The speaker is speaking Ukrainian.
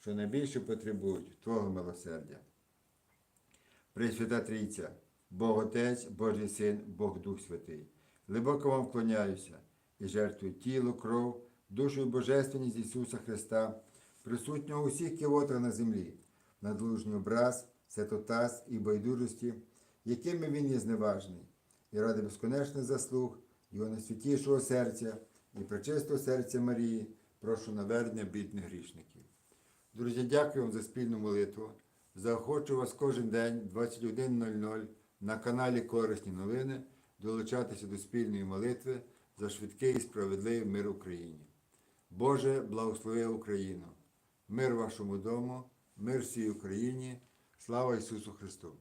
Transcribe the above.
що найбільше потребують Твого милосердя. Пресвята Трійця, Бог Отець, Божий Син, Бог Дух Святий. Глибоко вам вклоняюся і жертвую тіло, кров, душу і божественність Ісуса Христа, присутнього у всіх кивотах на землі, надлужній образ, святотаз і байдужості, якими Він є зневажний, і ради безконечних заслуг Його найсвятішого серця і пречистого серця Марії, прошу навернення бідних грішників. Друзі, дякую вам за спільну молитву. Заохочу вас кожен день 21.00 на каналі Корисні новини долучатися до спільної молитви за швидкий і справедливий мир Україні. Боже, благослови Україну! Мир вашому дому, мир всій Україні, слава Ісусу Христу!